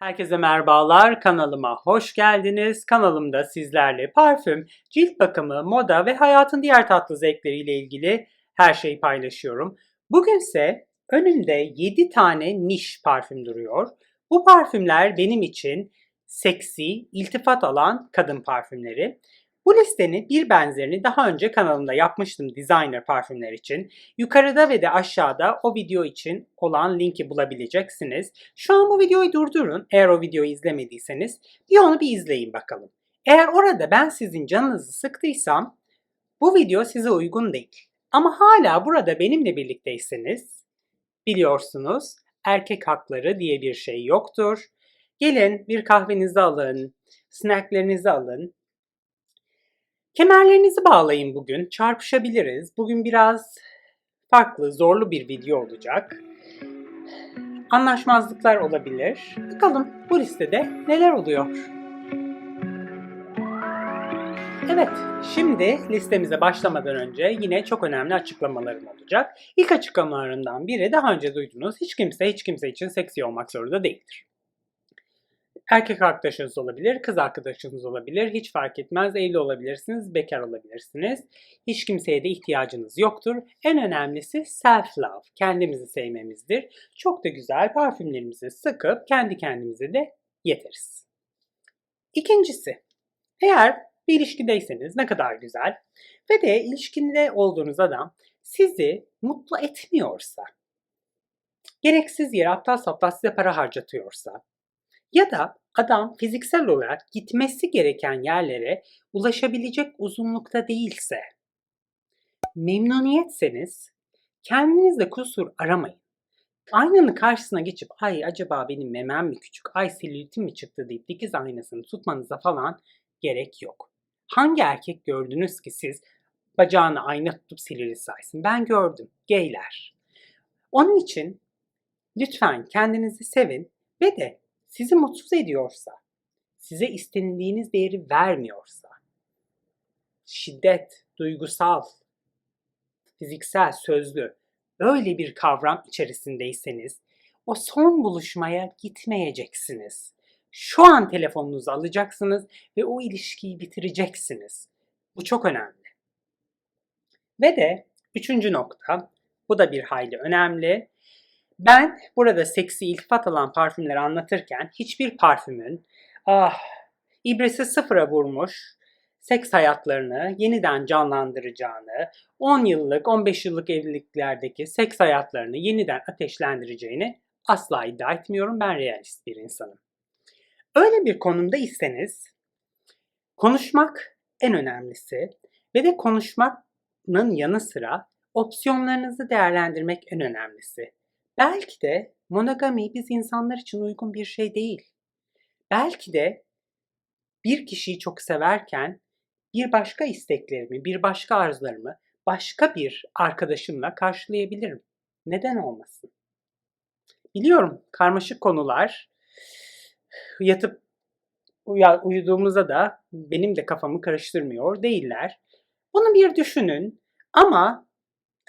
Herkese merhabalar, kanalıma hoş geldiniz. Kanalımda sizlerle parfüm, cilt bakımı, moda ve hayatın diğer tatlı zevkleriyle ilgili her şeyi paylaşıyorum. Bugünse önümde 7 tane niş parfüm duruyor. Bu parfümler benim için seksi, iltifat alan kadın parfümleri. Bu listenin bir benzerini daha önce kanalımda yapmıştım designer parfümler için. Yukarıda ve de aşağıda o video için olan linki bulabileceksiniz. Şu an bu videoyu durdurun eğer o videoyu izlemediyseniz. Bir onu bir izleyin bakalım. Eğer orada ben sizin canınızı sıktıysam bu video size uygun değil. Ama hala burada benimle birlikteyseniz biliyorsunuz erkek hakları diye bir şey yoktur. Gelin bir kahvenizi alın, snacklerinizi alın, Kemerlerinizi bağlayın bugün. Çarpışabiliriz. Bugün biraz farklı, zorlu bir video olacak. Anlaşmazlıklar olabilir. Bakalım bu listede neler oluyor? Evet, şimdi listemize başlamadan önce yine çok önemli açıklamalarım olacak. İlk açıklamalarından biri daha önce duydunuz. Hiç kimse hiç kimse için seksi olmak zorunda değildir. Erkek arkadaşınız olabilir, kız arkadaşınız olabilir, hiç fark etmez. Evli olabilirsiniz, bekar olabilirsiniz. Hiç kimseye de ihtiyacınız yoktur. En önemlisi self-love, kendimizi sevmemizdir. Çok da güzel parfümlerimizi sıkıp kendi kendimize de yeteriz. İkincisi, eğer bir ilişkideyseniz ne kadar güzel ve de ilişkinde olduğunuz adam sizi mutlu etmiyorsa, gereksiz yere aptal saptal size para harcatıyorsa, ya da adam fiziksel olarak gitmesi gereken yerlere ulaşabilecek uzunlukta değilse, memnuniyetseniz kendinizde kusur aramayın. Aynanın karşısına geçip ay acaba benim memem mi küçük, ay silüetim mi çıktı deyip dikiz aynasını tutmanıza falan gerek yok. Hangi erkek gördünüz ki siz bacağını ayna tutup silüeti saysın? Ben gördüm. Geyler. Onun için lütfen kendinizi sevin ve de sizi mutsuz ediyorsa, size istenildiğiniz değeri vermiyorsa, şiddet, duygusal, fiziksel, sözlü öyle bir kavram içerisindeyseniz o son buluşmaya gitmeyeceksiniz. Şu an telefonunuzu alacaksınız ve o ilişkiyi bitireceksiniz. Bu çok önemli. Ve de üçüncü nokta, bu da bir hayli önemli. Ben burada seksi iltifat alan parfümleri anlatırken hiçbir parfümün ah ibresi sıfıra vurmuş seks hayatlarını yeniden canlandıracağını, 10 yıllık, 15 yıllık evliliklerdeki seks hayatlarını yeniden ateşlendireceğini asla iddia etmiyorum. Ben realist bir insanım. Öyle bir konumda iseniz konuşmak en önemlisi ve de konuşmanın yanı sıra opsiyonlarınızı değerlendirmek en önemlisi. Belki de monogami biz insanlar için uygun bir şey değil. Belki de bir kişiyi çok severken bir başka isteklerimi, bir başka arzularımı başka bir arkadaşımla karşılayabilirim. Neden olmasın? Biliyorum karmaşık konular yatıp uyuduğumuzda da benim de kafamı karıştırmıyor değiller. Bunu bir düşünün ama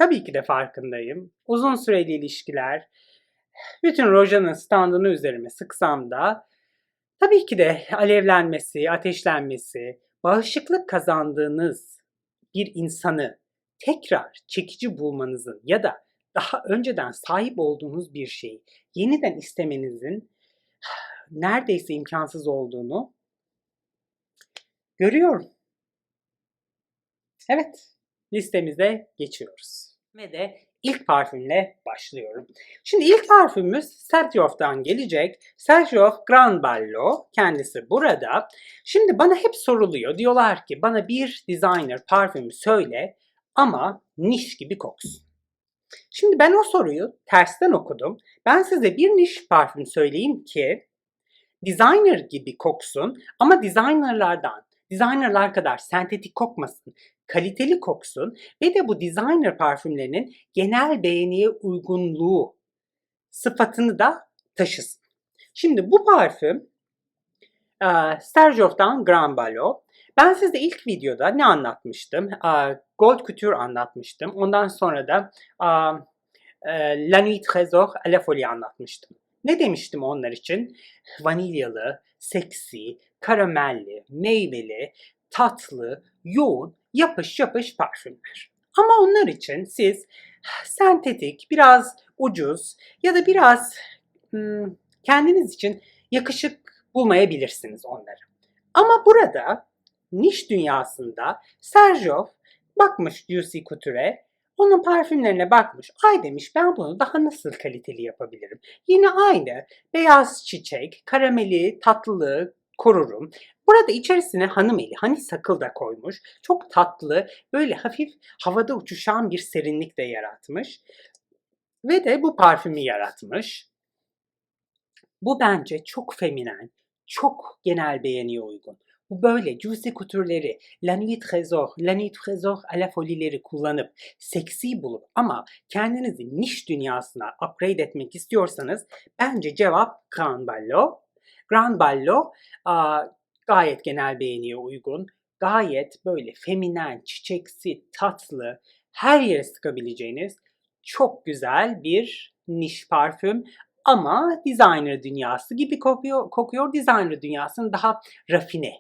Tabii ki de farkındayım. Uzun süreli ilişkiler, bütün Roja'nın standını üzerime sıksam da tabii ki de alevlenmesi, ateşlenmesi, bağışıklık kazandığınız bir insanı tekrar çekici bulmanızın ya da daha önceden sahip olduğunuz bir şeyi yeniden istemenizin neredeyse imkansız olduğunu görüyorum. Evet, listemize geçiyoruz ve de ilk parfümle başlıyorum. Şimdi ilk parfümümüz Sergioff'tan gelecek. Sergioff Grand Ballo. Kendisi burada. Şimdi bana hep soruluyor. Diyorlar ki bana bir designer parfümü söyle ama niş gibi koksun. Şimdi ben o soruyu tersten okudum. Ben size bir niş parfüm söyleyeyim ki designer gibi koksun ama designerlardan designerlar kadar sentetik kokmasın, kaliteli koksun ve de bu designer parfümlerinin genel beğeniye uygunluğu sıfatını da taşısın. Şimdi bu parfüm Serjoff'tan Grand Ballot. Ben size ilk videoda ne anlatmıştım? Gold Couture anlatmıştım. Ondan sonra da La Nuit Trésor la Folie anlatmıştım. Ne demiştim onlar için? Vanilyalı, seksi, karamelli, meyveli, tatlı, yoğun, yapış yapış parfümler. Ama onlar için siz sentetik, biraz ucuz ya da biraz hmm, kendiniz için yakışık bulmayabilirsiniz onları. Ama burada niş dünyasında Sergio bakmış Juicy Couture'e onun parfümlerine bakmış. Ay demiş ben bunu daha nasıl kaliteli yapabilirim? Yine aynı beyaz çiçek, karameli, tatlılığı korurum. Burada içerisine hanım eli, hani sakıl da koymuş. Çok tatlı, böyle hafif havada uçuşan bir serinlik de yaratmış. Ve de bu parfümü yaratmış. Bu bence çok feminen, çok genel beğeniye uygun. Bu böyle Juicy Couture'leri, La Nuit Trésor, La Nuit Trésor à la Folie'leri kullanıp seksi bulup ama kendinizi niş dünyasına upgrade etmek istiyorsanız bence cevap Grand Ballo. Grand Ballo gayet genel beğeniye uygun. Gayet böyle feminen, çiçeksi, tatlı, her yere sıkabileceğiniz çok güzel bir niş parfüm ama designer dünyası gibi kokuyor, kokuyor. Designer dünyasının daha rafine,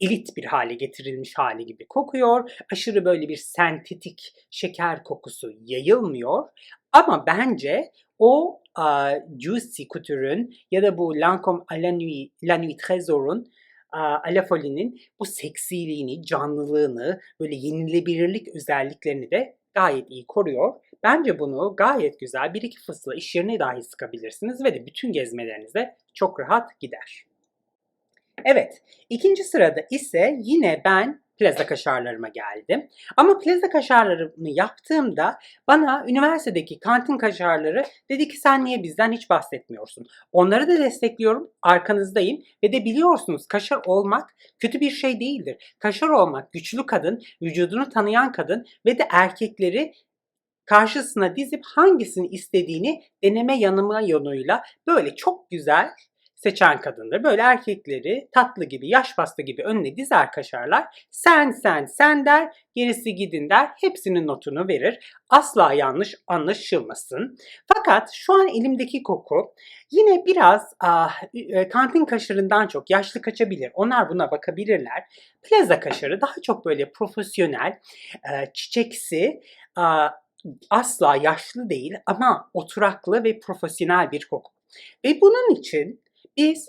elit bir hale getirilmiş hali gibi kokuyor. Aşırı böyle bir sentetik şeker kokusu yayılmıyor. Ama bence o uh, Juicy Couture'ün ya da bu Lancome la Nuit, La Nuit Trésor'un à la Folie'nin bu seksiliğini, canlılığını, böyle yenilebilirlik özelliklerini de gayet iyi koruyor. Bence bunu gayet güzel bir iki fısla iş yerine dahi sıkabilirsiniz ve de bütün gezmelerinize çok rahat gider. Evet, ikinci sırada ise yine ben plaza kaşarlarıma geldim. Ama plaza kaşarlarımı yaptığımda bana üniversitedeki kantin kaşarları dedi ki sen niye bizden hiç bahsetmiyorsun? Onları da destekliyorum, arkanızdayım ve de biliyorsunuz kaşar olmak kötü bir şey değildir. Kaşar olmak güçlü kadın, vücudunu tanıyan kadın ve de erkekleri karşısına dizip hangisini istediğini deneme yanıma yoluyla böyle çok güzel seçen kadındır. Böyle erkekleri tatlı gibi, yaş pasta gibi önüne dizer kaşarlar. Sen sen sen der, gerisi gidin der. Hepsinin notunu verir. Asla yanlış anlaşılmasın. Fakat şu an elimdeki koku yine biraz ah, kantin kaşarından çok yaşlı kaçabilir. Onlar buna bakabilirler. Plaza kaşarı daha çok böyle profesyonel, çiçeksi, asla yaşlı değil ama oturaklı ve profesyonel bir koku. Ve bunun için biz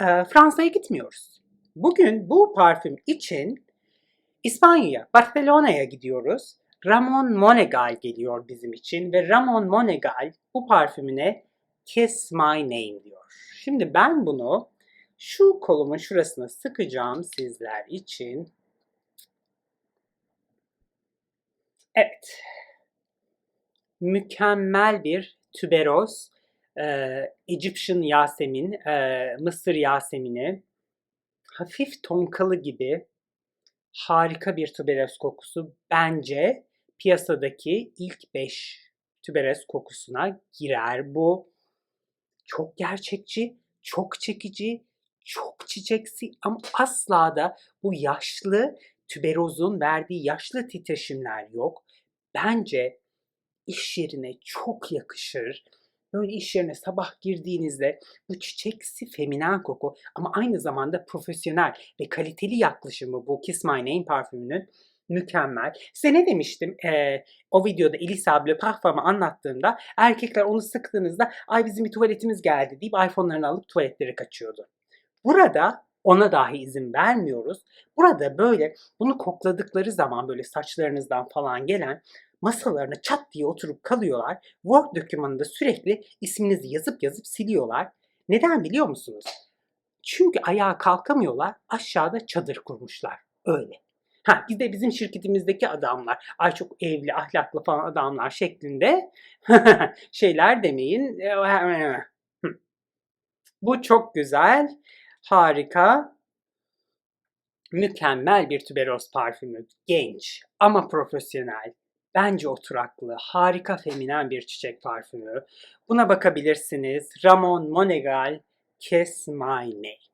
e, Fransa'ya gitmiyoruz. Bugün bu parfüm için İspanya'ya, Barcelona'ya gidiyoruz. Ramon Monegal geliyor bizim için ve Ramon Monegal bu parfümüne Kiss My Name diyor. Şimdi ben bunu şu kolumun şurasına sıkacağım sizler için. Evet. Mükemmel bir tüberoz e, Egyptian Yasemin, e, Mısır Yasemini, hafif tonkalı gibi harika bir tüberoz kokusu. Bence piyasadaki ilk 5 tüberoz kokusuna girer bu. Çok gerçekçi, çok çekici, çok çiçeksi ama asla da bu yaşlı tüberozun verdiği yaşlı titreşimler yok. Bence iş yerine çok yakışır Böyle iş yerine sabah girdiğinizde bu çiçeksi feminen koku ama aynı zamanda profesyonel ve kaliteli yaklaşımı bu Kiss My Name parfümünün mükemmel. Size ne demiştim ee, o videoda Elisa Le Parfum'u anlattığımda erkekler onu sıktığınızda ay bizim bir tuvaletimiz geldi deyip iPhone'larını alıp tuvaletlere kaçıyordu. Burada ona dahi izin vermiyoruz. Burada böyle bunu kokladıkları zaman böyle saçlarınızdan falan gelen masalarına çat diye oturup kalıyorlar. Word dokümanında sürekli isminizi yazıp yazıp siliyorlar. Neden biliyor musunuz? Çünkü ayağa kalkamıyorlar, aşağıda çadır kurmuşlar. Öyle. Ha bir de bizim şirketimizdeki adamlar, ay çok evli, ahlaklı falan adamlar şeklinde şeyler demeyin. Bu çok güzel, harika, mükemmel bir tüberoz parfümü. Genç ama profesyonel. Bence oturaklı, harika feminen bir çiçek parfümü. Buna bakabilirsiniz. Ramon Monegal Kiss My Name.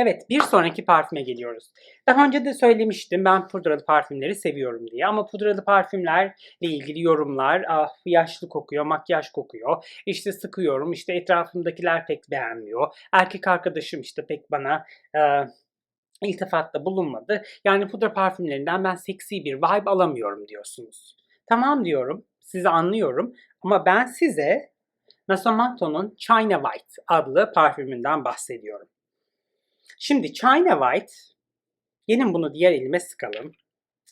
Evet, bir sonraki parfüme geliyoruz. Daha önce de söylemiştim ben pudralı parfümleri seviyorum diye. Ama pudralı parfümlerle ilgili yorumlar, ah yaşlı kokuyor, makyaj kokuyor. İşte sıkıyorum, işte etrafımdakiler pek beğenmiyor. Erkek arkadaşım işte pek bana e, iltifatta bulunmadı. Yani pudra parfümlerinden ben seksi bir vibe alamıyorum diyorsunuz. Tamam diyorum, sizi anlıyorum. Ama ben size Nasomanto'nun China White adlı parfümünden bahsediyorum. Şimdi China White, gelin bunu diğer elime sıkalım.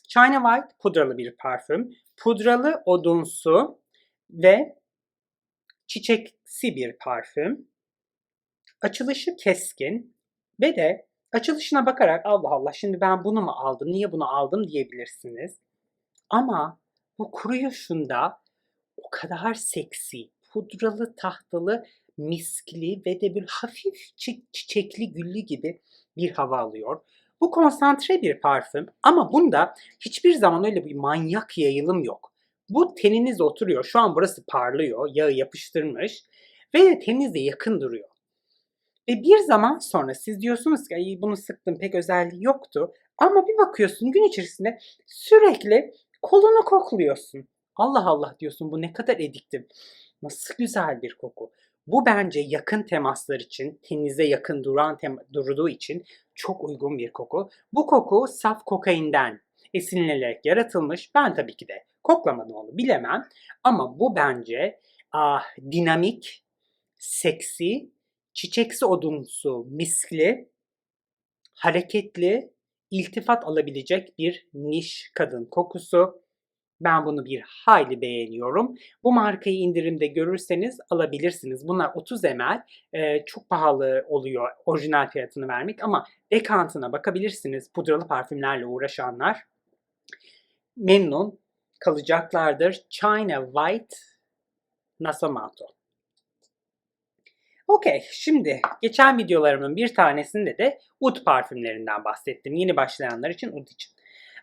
China White pudralı bir parfüm. Pudralı odunsu ve çiçeksi bir parfüm. Açılışı keskin ve de açılışına bakarak Allah Allah şimdi ben bunu mu aldım, niye bunu aldım diyebilirsiniz. Ama bu kuruyuşunda o kadar seksi, pudralı, tahtalı, miskli ve de bir hafif çi- çiçekli, güllü gibi bir hava alıyor. Bu konsantre bir parfüm ama bunda hiçbir zaman öyle bir manyak yayılım yok. Bu teninize oturuyor. Şu an burası parlıyor. Yağı yapıştırmış. Ve teninize yakın duruyor. Ve bir zaman sonra siz diyorsunuz ki Ay, bunu sıktım pek özelliği yoktu. Ama bir bakıyorsun gün içerisinde sürekli kolunu kokluyorsun. Allah Allah diyorsun bu ne kadar ediktif. Nasıl güzel bir koku. Bu bence yakın temaslar için, teninize yakın duran tema, durduğu için çok uygun bir koku. Bu koku saf kokainden esinlenerek yaratılmış. Ben tabii ki de koklamadım onu bilemem. Ama bu bence ah, dinamik, seksi, çiçeksi odunsu, miskli, hareketli, iltifat alabilecek bir niş kadın kokusu. Ben bunu bir hayli beğeniyorum. Bu markayı indirimde görürseniz alabilirsiniz. Bunlar 30 ml. Ee, çok pahalı oluyor orijinal fiyatını vermek ama dekantına bakabilirsiniz. Pudralı parfümlerle uğraşanlar memnun kalacaklardır. China White Nasomato. Okey, şimdi geçen videolarımın bir tanesinde de oud parfümlerinden bahsettim. Yeni başlayanlar için oud için.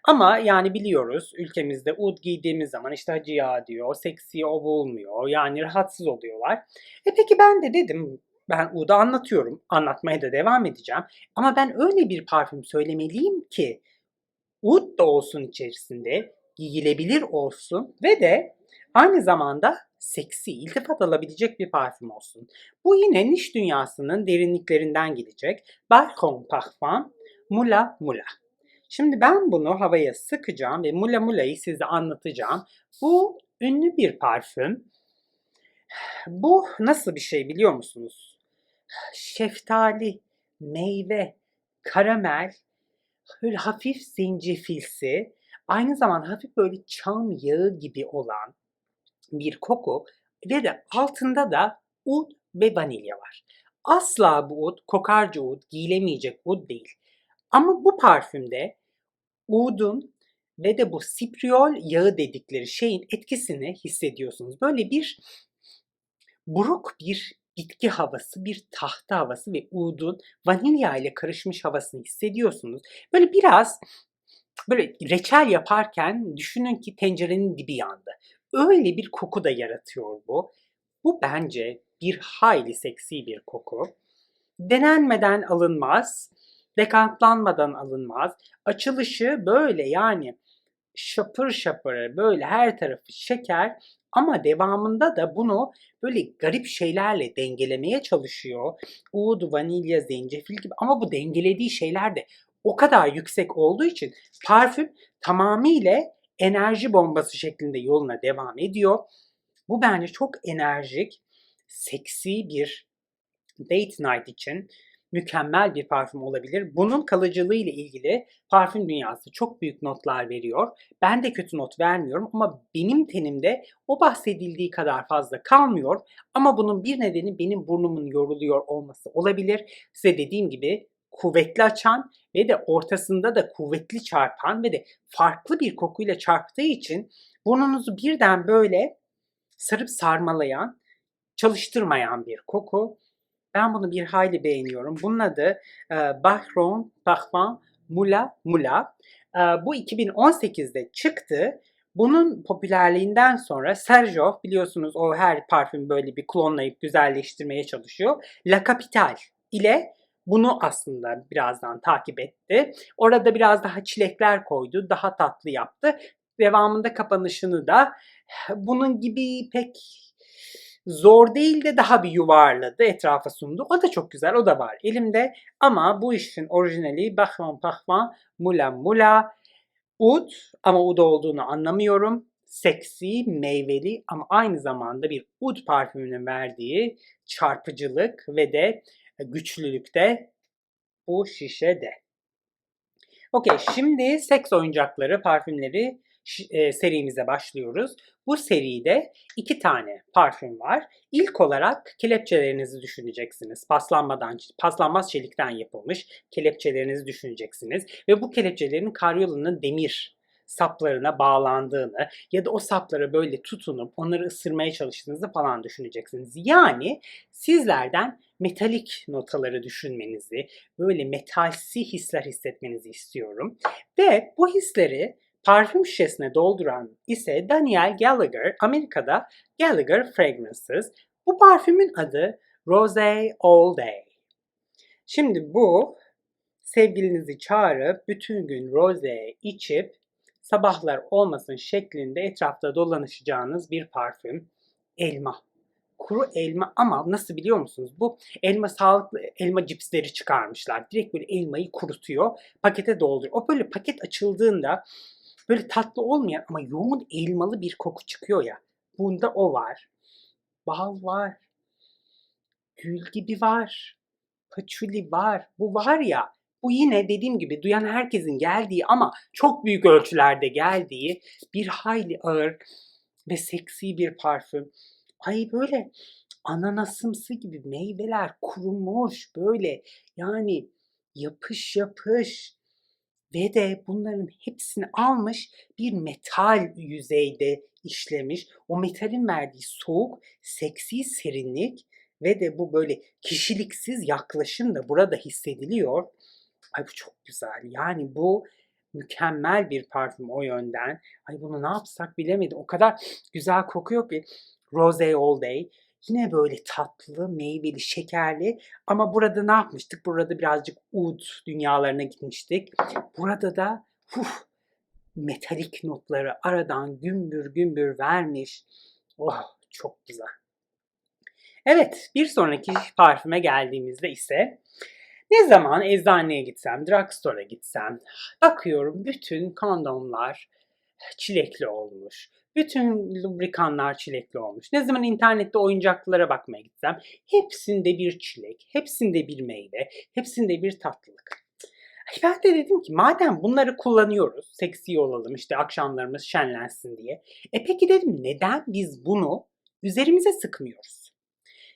Ama yani biliyoruz ülkemizde oud giydiğimiz zaman işte hacı ya diyor, seksi o bulmuyor. Yani rahatsız oluyorlar. E peki ben de dedim ben oud'u anlatıyorum. Anlatmaya da devam edeceğim. Ama ben öyle bir parfüm söylemeliyim ki oud da olsun içerisinde, giyilebilir olsun ve de aynı zamanda seksi, iltifat alabilecek bir parfüm olsun. Bu yine niş dünyasının derinliklerinden gelecek. Balcon Parfum Mula Mula. Şimdi ben bunu havaya sıkacağım ve Mula Mula'yı size anlatacağım. Bu ünlü bir parfüm. Bu nasıl bir şey biliyor musunuz? Şeftali, meyve, karamel, hafif zencefilsi, aynı zamanda hafif böyle çam yağı gibi olan bir koku ve de altında da ud ve vanilya var. Asla bu ud kokarca ud, giyilemeyecek ud değil. Ama bu parfümde udun ve de bu sipriol yağı dedikleri şeyin etkisini hissediyorsunuz. Böyle bir buruk bir bitki havası, bir tahta havası ve udun vanilya ile karışmış havasını hissediyorsunuz. Böyle biraz böyle reçel yaparken düşünün ki tencerenin dibi yandı. Öyle bir koku da yaratıyor bu. Bu bence bir hayli seksi bir koku. Denenmeden alınmaz, dekantlanmadan alınmaz. Açılışı böyle yani şapır şapır böyle her tarafı şeker ama devamında da bunu böyle garip şeylerle dengelemeye çalışıyor. Oud, vanilya, zencefil gibi ama bu dengelediği şeyler de o kadar yüksek olduğu için parfüm tamamıyla enerji bombası şeklinde yoluna devam ediyor. Bu bence çok enerjik, seksi bir date night için mükemmel bir parfüm olabilir. Bunun kalıcılığı ile ilgili parfüm dünyası çok büyük notlar veriyor. Ben de kötü not vermiyorum ama benim tenimde o bahsedildiği kadar fazla kalmıyor. Ama bunun bir nedeni benim burnumun yoruluyor olması olabilir. Size dediğim gibi kuvvetli açan ve de ortasında da kuvvetli çarpan ve de farklı bir kokuyla çarptığı için burnunuzu birden böyle sarıp sarmalayan, çalıştırmayan bir koku. Ben bunu bir hayli beğeniyorum. Bunun adı e, Bahron Parfum Mula Mula. E, bu 2018'de çıktı. Bunun popülerliğinden sonra Sergio biliyorsunuz o her parfüm böyle bir klonlayıp güzelleştirmeye çalışıyor. La Capitale ile bunu aslında birazdan takip etti. Orada biraz daha çilekler koydu, daha tatlı yaptı. Devamında kapanışını da bunun gibi pek zor değil de daha bir yuvarladı, etrafa sundu. O da çok güzel, o da var elimde. Ama bu işin orijinali Bahman Pahman Mula Mula Ud ama ud olduğunu anlamıyorum. Seksi, meyveli ama aynı zamanda bir ud parfümünün verdiği çarpıcılık ve de güçlülükte bu şişede. Okey şimdi seks oyuncakları, parfümleri e, serimize başlıyoruz. Bu seride iki tane parfüm var. İlk olarak kelepçelerinizi düşüneceksiniz. Paslanmadan, paslanmaz çelikten yapılmış kelepçelerinizi düşüneceksiniz. Ve bu kelepçelerin karyolanın demir saplarına bağlandığını ya da o saplara böyle tutunup onları ısırmaya çalıştığınızı falan düşüneceksiniz. Yani sizlerden metalik notaları düşünmenizi, böyle metalsi hisler hissetmenizi istiyorum. Ve bu hisleri parfüm şişesine dolduran ise Daniel Gallagher, Amerika'da Gallagher Fragrances. Bu parfümün adı Rose All Day. Şimdi bu sevgilinizi çağırıp bütün gün rose içip sabahlar olmasın şeklinde etrafta dolanışacağınız bir parfüm. Elma. Kuru elma ama nasıl biliyor musunuz? Bu elma sağlıklı elma cipsleri çıkarmışlar. Direkt böyle elmayı kurutuyor, pakete dolduruyor. O böyle paket açıldığında böyle tatlı olmayan ama yoğun elmalı bir koku çıkıyor ya. Bunda o var. Bal var. Gül gibi var. Paçuli var. Bu var ya bu yine dediğim gibi duyan herkesin geldiği ama çok büyük ölçülerde geldiği bir hayli ağır ve seksi bir parfüm. Ay böyle ananasımsı gibi meyveler kurumuş böyle yani yapış yapış ve de bunların hepsini almış bir metal yüzeyde işlemiş. O metalin verdiği soğuk, seksi serinlik ve de bu böyle kişiliksiz yaklaşım da burada hissediliyor. Ay bu çok güzel. Yani bu mükemmel bir parfüm o yönden. Ay bunu ne yapsak bilemedim. O kadar güzel kokuyor ki. Rose All Day. Yine böyle tatlı, meyveli, şekerli. Ama burada ne yapmıştık? Burada birazcık ud dünyalarına gitmiştik. Burada da huf, metalik notları aradan gümbür gümbür vermiş. Oh çok güzel. Evet bir sonraki parfüme geldiğimizde ise ne zaman eczaneye gitsem, drugstore'a gitsem bakıyorum bütün kondomlar çilekli olmuş. Bütün lubrikanlar çilekli olmuş. Ne zaman internette oyuncaklara bakmaya gitsem hepsinde bir çilek, hepsinde bir meyve, hepsinde bir tatlılık. Ben de dedim ki madem bunları kullanıyoruz, seksi olalım işte akşamlarımız şenlensin diye. E peki dedim neden biz bunu üzerimize sıkmıyoruz?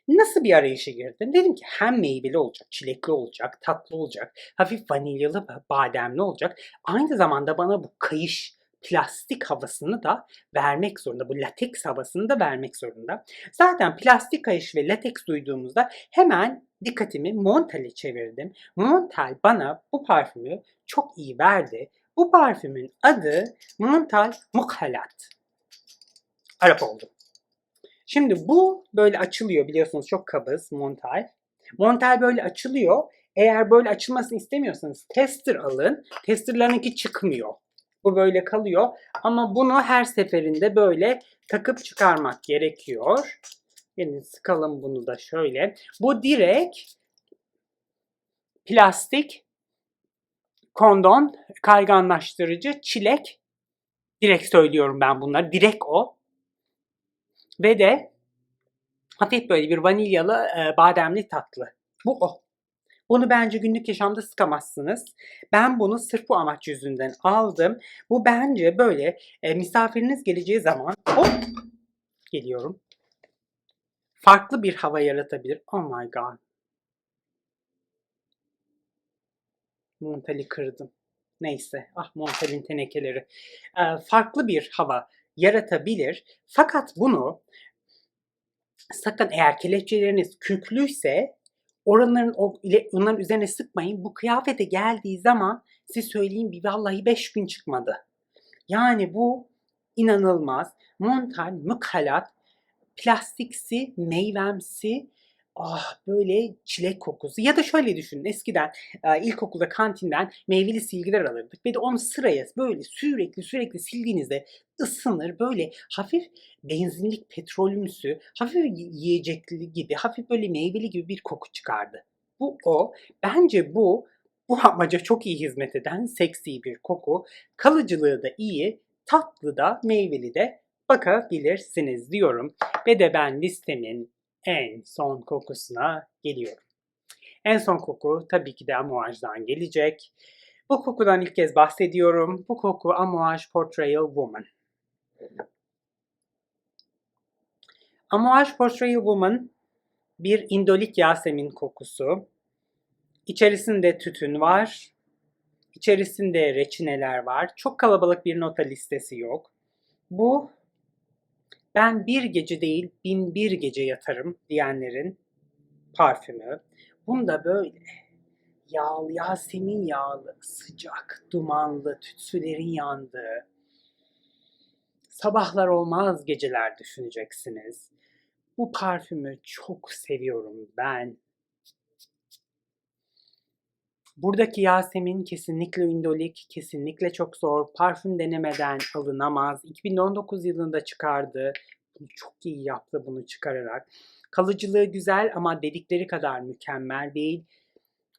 Nasıl bir arayışa girdim? Dedim ki hem meyveli olacak, çilekli olacak, tatlı olacak, hafif vanilyalı, bademli olacak. Aynı zamanda bana bu kayış, plastik havasını da vermek zorunda. Bu lateks havasını da vermek zorunda. Zaten plastik kayış ve lateks duyduğumuzda hemen dikkatimi Montal'e çevirdim. Montal bana bu parfümü çok iyi verdi. Bu parfümün adı Montal Mukhalat. Arap oldum. Şimdi bu böyle açılıyor biliyorsunuz çok kabız montal. Montal böyle açılıyor. Eğer böyle açılmasını istemiyorsanız tester alın. Testerlarınki çıkmıyor. Bu böyle kalıyor. Ama bunu her seferinde böyle takıp çıkarmak gerekiyor. Yani sıkalım bunu da şöyle. Bu direkt plastik kondon kayganlaştırıcı çilek direkt söylüyorum ben bunları. Direkt o. Ve de hafif böyle bir vanilyalı e, bademli tatlı. Bu o. Bunu bence günlük yaşamda sıkamazsınız. Ben bunu sırf bu amaç yüzünden aldım. Bu bence böyle e, misafiriniz geleceği zaman hop geliyorum. Farklı bir hava yaratabilir. Oh my god. Montali kırdım. Neyse. Ah Montal'in tenekeleri. E, farklı bir hava yaratabilir. Fakat bunu sakın eğer kelepçeleriniz kürklüyse oranların onların üzerine sıkmayın. Bu kıyafete geldiği zaman size söyleyeyim bir vallahi 5 gün çıkmadı. Yani bu inanılmaz. Montal, mukhalat, plastiksi, meyvemsi, Ah böyle çilek kokusu ya da şöyle düşünün eskiden e, ilkokulda kantinden meyveli silgiler alırdık ve de onu sıraya böyle sürekli sürekli sildiğinizde ısınır böyle hafif benzinlik petrolümsü hafif yiyecekli gibi hafif böyle meyveli gibi bir koku çıkardı. Bu o. Bence bu bu amaca çok iyi hizmet eden seksi bir koku. Kalıcılığı da iyi, tatlı da meyveli de bakabilirsiniz diyorum. Ve de ben listemin en son kokusuna geliyorum. En son koku tabii ki de Amouage'dan gelecek. Bu kokudan ilk kez bahsediyorum. Bu koku Amouage Portrayal Woman. Amouage Portrayal Woman bir indolik yasemin kokusu. İçerisinde tütün var. İçerisinde reçineler var. Çok kalabalık bir nota listesi yok. Bu ben bir gece değil bin bir gece yatarım diyenlerin parfümü. Bunda böyle yağlı, yasemin yağlı, sıcak, dumanlı, tütsülerin yandığı, sabahlar olmaz geceler düşüneceksiniz. Bu parfümü çok seviyorum ben. Buradaki Yasemin kesinlikle indolik, kesinlikle çok zor. Parfüm denemeden alınamaz. 2019 yılında çıkardı. Çok iyi yaptı bunu çıkararak. Kalıcılığı güzel ama dedikleri kadar mükemmel değil.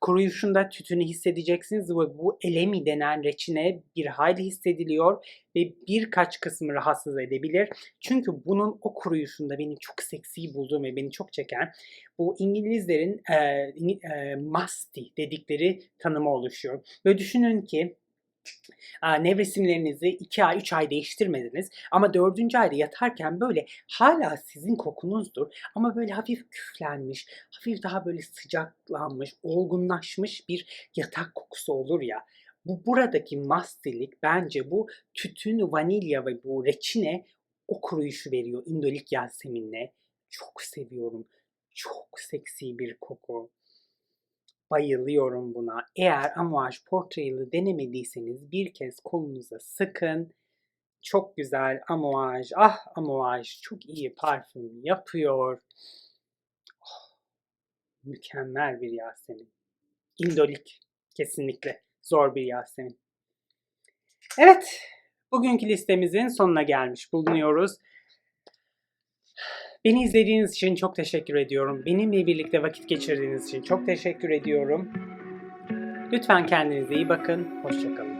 Kuruyuşunda tütünü hissedeceksiniz ve bu elemi denen reçine bir hayli hissediliyor ve birkaç kısmı rahatsız edebilir. Çünkü bunun o kuruyuşunda beni çok seksi bulduğum ve beni çok çeken bu İngilizlerin e, e, musty dedikleri tanımı oluşuyor. Ve düşünün ki nevresimlerinizi 2 ay 3 ay değiştirmediniz ama 4. ayda yatarken böyle hala sizin kokunuzdur ama böyle hafif küflenmiş, hafif daha böyle sıcaklanmış, olgunlaşmış bir yatak kokusu olur ya. Bu buradaki mastilik bence bu tütün, vanilya ve bu reçine o kuruyuşu veriyor indolik yaseminle. Çok seviyorum. Çok seksi bir koku. Bayılıyorum buna. Eğer Amouage Portrayal'ı denemediyseniz bir kez kolunuza sıkın. Çok güzel Amouage. Ah Amouage çok iyi parfüm yapıyor. Oh, mükemmel bir Yasemin. İndolik. Kesinlikle. Zor bir Yasemin. Evet. Bugünkü listemizin sonuna gelmiş bulunuyoruz. Beni izlediğiniz için çok teşekkür ediyorum. Benimle birlikte vakit geçirdiğiniz için çok teşekkür ediyorum. Lütfen kendinize iyi bakın. Hoşçakalın.